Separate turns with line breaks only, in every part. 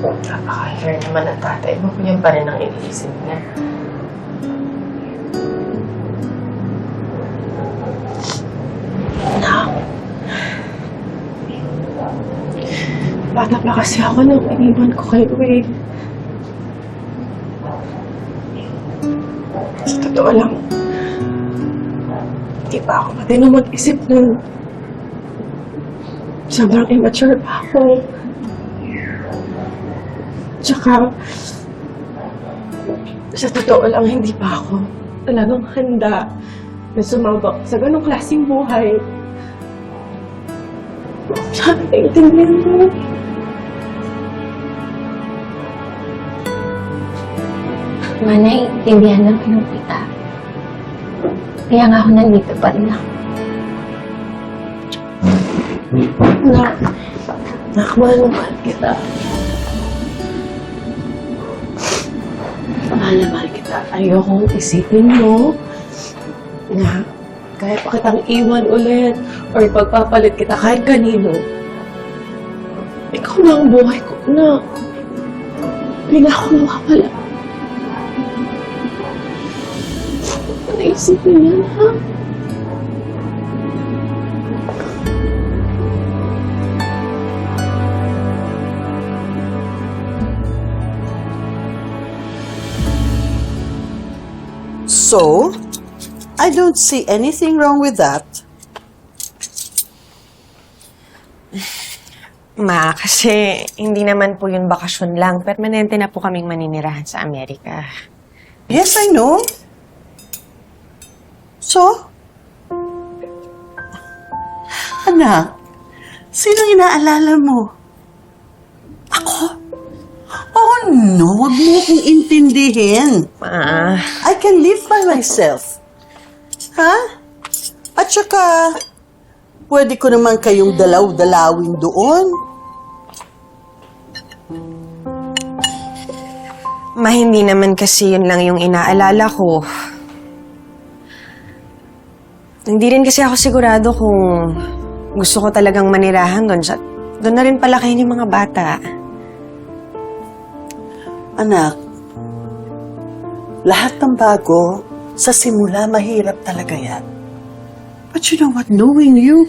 Napaka-fair naman ang tatay mo. Yan pa rin ang iniisip niya. Anak. Bata pa kasi ako nung iniwan ko kayo eh. Sa totoo lang, hindi pa ako matino mag-isip nun. Sobrang immature pa ako. Tsaka, sa totoo lang, hindi pa ako talagang handa na sumabak sa ganong klaseng buhay. Sana naiintindihan mo.
Ma, naiintindihan naman yung kita. Kaya nga ako nandito pa rin ako.
Nak, nak, mahal na mahal kita. Mahal na mahal kita. Ayokong isipin mo na kaya pa kitang iwan ulit or pagpapalit kita kahit kanino. Ikaw na ang buhay ko, na. Hindi na ako mawawala. Naisipin niya, ha?
So, I don't see anything wrong with that.
Ma, kasi hindi naman po yun bakasyon lang. Permanente na po kaming maninirahan sa Amerika.
Yes, I know. So? Anak, sino inaalala mo? Ako? Oh no, wag mo kong intindihin.
Ma,
I can live by myself. Ha? At saka, pwede ko naman kayong dalaw-dalawin doon.
ma, hindi naman kasi yun lang yung inaalala ko. Hindi rin kasi ako sigurado kung gusto ko talagang manirahan doon. Sa, doon na rin pala kayo yung mga bata.
Anak, lahat ng bago, sa simula mahirap talaga yan. But you know what, knowing you,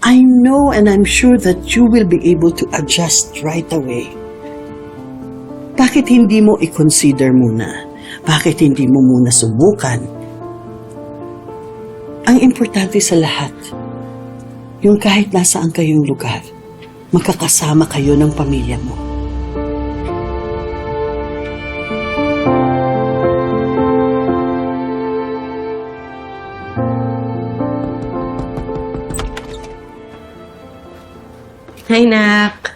I know and I'm sure that you will be able to adjust right away. Bakit hindi mo i-consider muna? Bakit hindi mo muna subukan? Ang importante sa lahat, yung kahit nasaan kayong lugar, magkakasama kayo ng pamilya mo.
Hi, Nak.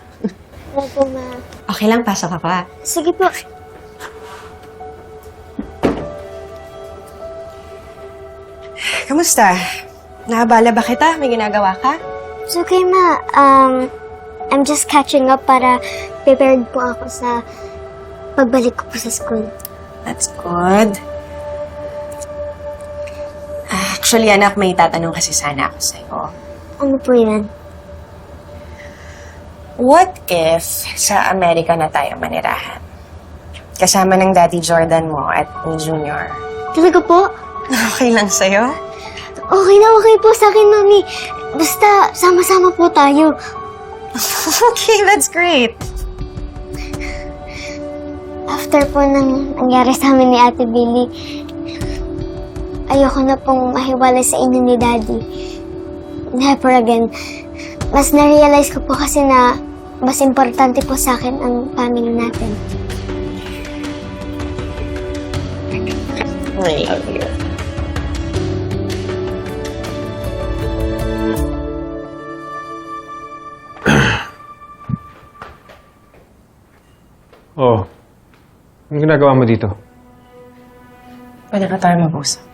Opo, ma.
Okay lang, pasok ako ah.
Sige po.
Kamusta? Nakabala ba kita? May ginagawa ka?
It's okay, ma. Um, I'm just catching up para prepared po ako sa pagbalik ko po sa school.
That's good. Actually, anak, may tatanong kasi sana ako sa'yo.
Ano po yan?
What if sa Amerika na tayo manirahan? Kasama ng Daddy Jordan mo at ni Junior.
Talaga po?
Okay lang sa'yo?
Okay na okay po sa akin, mami. Basta sama-sama po tayo.
okay, that's great.
After po nang nangyari sa amin ni Ate Billy, ayoko na pong mahiwalay sa inyo ni Daddy. Never again. Mas na-realize ko po kasi na mas importante po sa akin ang family natin.
I love you.
Oh. Anong ginagawa mo dito?
Pwede ka tayo mag-usap.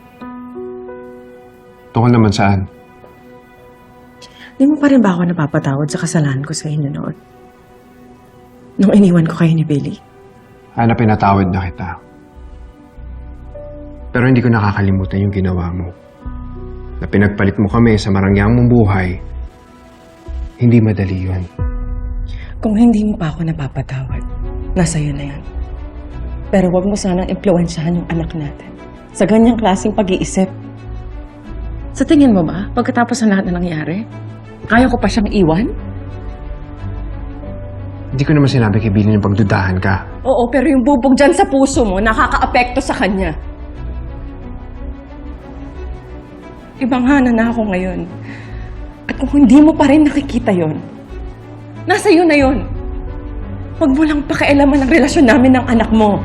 Tungkol naman saan?
Di mo pa rin ba ako napapatawad sa kasalanan ko sa inyo noon? Nung iniwan ko kayo ni Billy?
Ana, pinatawad na kita. Pero hindi ko nakakalimutan yung ginawa mo. Na pinagpalit mo kami sa marangyang mong buhay. Hindi madali yun.
Kung hindi mo pa ako napapatawad, nasa iyo na yan. Pero wag mo sanang impluensyahan yung anak natin sa ganyang klaseng pag-iisip. Sa tingin mo ba, pagkatapos ng lahat na nangyari, kaya ko pa siyang iwan?
Hindi ko naman sinabi kay Billy na pagdudahan ka.
Oo, pero yung bubog dyan sa puso mo, nakaka-apekto sa kanya. Ibang hana na ako ngayon. At kung hindi mo pa rin nakikita yon, nasa iyo na yon. Huwag mo lang pakialaman ang relasyon namin ng anak mo.